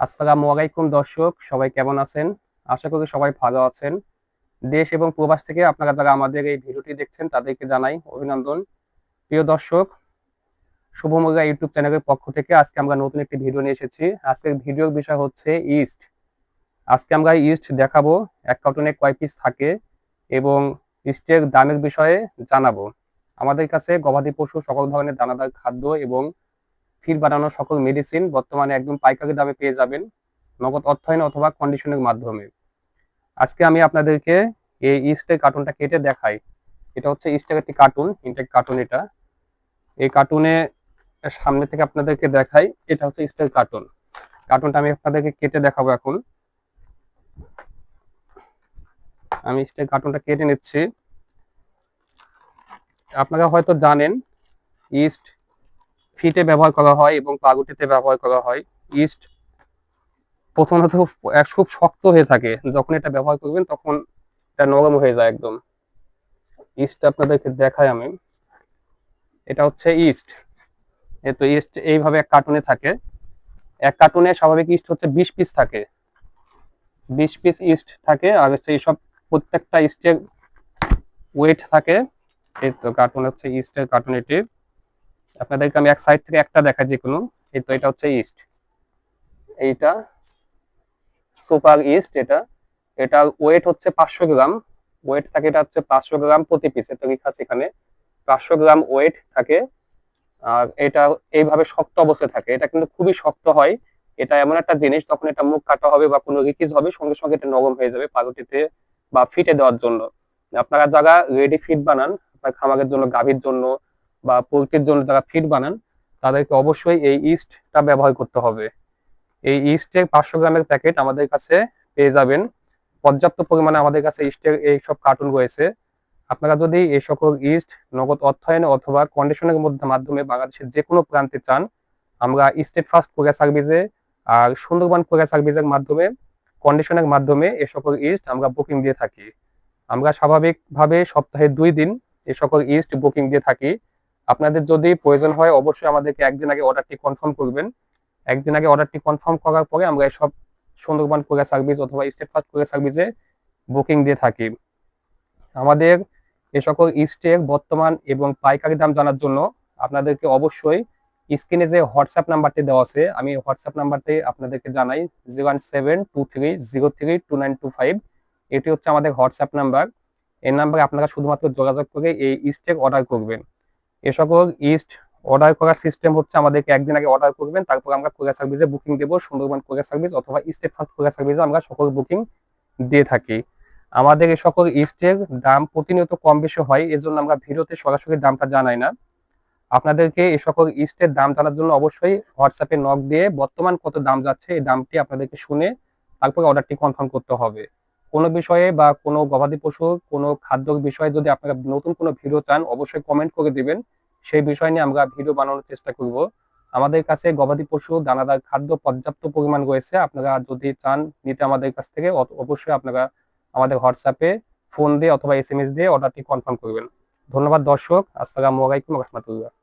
আসসালামু আলাইকুম, দর্শক। সবাই কেমন আছেন? আশা করি সবাই ভালো আছেন। দেশ এবং প্রবাস থেকে আপনারা যারা আমাদের এই ভিডিওটি দেখছেন, তাদেরকে জানাই অভিনন্দন। প্রিয় দর্শক শুভমোগা ইউটিউব চ্যানেলের পক্ষ থেকে আজকে আমরা নতুন একটি ভিডিও নিয়ে এসেছি। আজকের ভিডিওর বিষয় হচ্ছে ইস্ট। আজকে আমরা ইস্ট দেখাবো, এক কার্টুনে কয় পিস থাকে এবং ইস্টের দামের বিষয়ে জানাব। আমাদের কাছে গবাদি পশু সকল ধরনের দানাদার খাদ্য এবং ফিড বানানোর সকল মেডিসিন বর্তমানে একদম পাইকারি দামে পেয়ে যাবেন, নগদ অর্থায়ন অথবা কন্ডিশনের মাধ্যমে। আজকে আমি আপনাদেরকে এই ইস্টের কার্টুনটা কেটে দেখাই। এটা হচ্ছে ইস্টের একটি কার্টুন ইনটেক কার্টুন এটা। এই কার্টুনে সামনে থেকে আপনাদেরকে দেখাই, এটা হচ্ছে ইস্টের কার্টুন কার্টুনটা আমি আপনাদেরকে কেটে দেখাবো এখন। আমি ইস্টের কার্টুনটা কেটে নিচ্ছি। আপনারা হয়তো জানেন ইস্ট ফিটে ব্যবহার করা হয় এবং পাগুটিতে ব্যবহার করা হয়। ইস্ট প্রথমত খুব শক্ত হয়ে থাকে। যখন এটা ব্যবহার করবেন তখন এটা নরম হয়ে যায় একদম। ইস্ট আপনাদেরকে দেখাই আমি। এটা হচ্ছে ইস্ট তো ইস্ট এইভাবে এক কার্টুনে থাকে। এক কার্টুনে স্বাভাবিক ইস্ট হচ্ছে বিশ পিস থাকে। বিশ পিস ইস্ট থাকে। আর সেই সব প্রত্যেকটা ইস্টের ওয়েট থাকে। এই তো কার্টুন হচ্ছে ইস্টের কার্টুন এটি। আপনাদেরকে আমি এক সাইড থেকে একটা দেখা যে কোনো এই তো এটা হচ্ছে ইস্ট এইটা সুপার ইস্ট এটা এটা ওয়েট হচ্ছে পাঁচশো গ্রাম। ওয়েট থাকে এটা হচ্ছে পাঁচশো গ্রাম প্রতি পিস এটা লেখা আছে এখানে। পাঁচশো গ্রাম ওয়েট থাকে। আর এটা এইভাবে শক্ত অবস্থায় থাকে। এটা কিন্তু খুবই শক্ত হয়। এটা এমন একটা জিনিস তখন এটা মুখ কাটা হবে বা কোনো রিকিজ হবে, সঙ্গে সঙ্গে এটা নরম হয়ে যাবে পাগটিতে বা ফিটে দেওয়ার জন্য। আপনারা যারা রেডি ফিট বানান, আপনার খামারের জন্য, গাভীর জন্য বা পোলট্রির জন্য যারা ফিড বানান, তাদেরকে অবশ্যই এই ইস্টটা ব্যবহার করতে হবে। এই ইস্টের পাঁচশো গ্রামের প্যাকেট আমাদের কাছে পেয়ে যাবেন। পর্যাপ্ত পরিমাণে আমাদের কাছে ইস্টের এই সব কার্টুন রয়েছে। আপনারা যদি এই সকল ইস্ট, নগদ অর্থায়নে অথবা কন্ডিশনের মধ্যে মাধ্যমে বাংলাদেশের যে কোনো প্রান্তে চান, আমরা স্টেট ফার্স্ট কোরিয়া সার্ভিসে আর সুন্দরবন কোরিয়া সার্ভিসের মাধ্যমে কন্ডিশনের মাধ্যমে এই সকল ইস্ট আমরা বুকিং দিয়ে থাকি। আমরা স্বাভাবিকভাবে সপ্তাহে দুই দিন এই সকল ইস্ট বুকিং দিয়ে থাকি। আপনাদের যদি প্রয়োজন হয়, অবশ্যই আমাদেরকে একদিন আগে অর্ডারটি কনফার্ম করবেন। একদিন আগে অর্ডারটি কনফার্ম করার পরে আমরা সব সুন্দরবন কোরিয়া সার্ভিস অথবা স্টেট ফার্স্ট কোরিয়া সার্ভিসে বুকিং দিয়ে থাকি। আমাদের এ সকল ইস্টের বর্তমান এবং পাইকারি দাম জানার জন্য আপনাদেরকে অবশ্যই স্ক্রিনে যে হোয়াটসঅ্যাপ নাম্বারটি দেওয়া আছে, আমি হোয়াটসঅ্যাপ নাম্বারটি আপনাদেরকে জানাই zero one seven two three zero three two nine two five এটি হচ্ছে আমাদের হোয়াটসঅ্যাপ নাম্বার এই নাম্বারে আপনারা শুধুমাত্র যোগাযোগ করে এই স্টেক অর্ডার করবেন। এ সকল ইস্ট অর্ডার করার সিস্টেম হচ্ছে আমাদেরকে একদিন আগে অর্ডার করবেন, তারপর আমরা কোরিয়া সার্ভিসে বুকিং দেবো, সুন্দরবন কোরিয়া সার্ভিস অথবা স্টেট ফার্স্ট কোরিয়া সার্ভিসে আমরা সকল বুকিং দিয়ে থাকি। আমাদের এই সকল ইস্টের দাম প্রতিনিয়ত কম বেশি হয় এজন্য আমরা ভিডিওতে সরাসরি দামটা জানাই না। আপনাদেরকে এই সকল ইস্টের দাম জানার জন্য অবশ্যই হোয়াটসঅ্যাপে নক দিয়ে বর্তমান কত দাম যাচ্ছে, এই দামটি আপনাদেরকে শুনে তারপরে অর্ডারটি কনফার্ম করতে হবে। কোনো বিষয়ে বা কোনো গবাদি পশু, কোনো খাদ্য বিষয়ে যদি আপনারা নতুন কোনো ভিডিও চান, অবশ্যই কমেন্ট করে দিবেন। সেই বিষয় নিয়ে আমরা ভিডিও বানানোর চেষ্টা করব। আমাদের কাছে গবাদি পশু, দানাদার খাদ্য পর্যাপ্ত পরিমাণ রয়েছে। আপনারা যদি চান নিতে আমাদের কাছ থেকে অবশ্যই আপনারা আমাদের হোয়াটসঅ্যাপে ফোন দিয়ে অথবা এস দিয়ে অর্ডারটি কনফার্ম করবেন। ধন্যবাদ দর্শক। আসসালামু আলাইকুম রহমতুল্লাহ।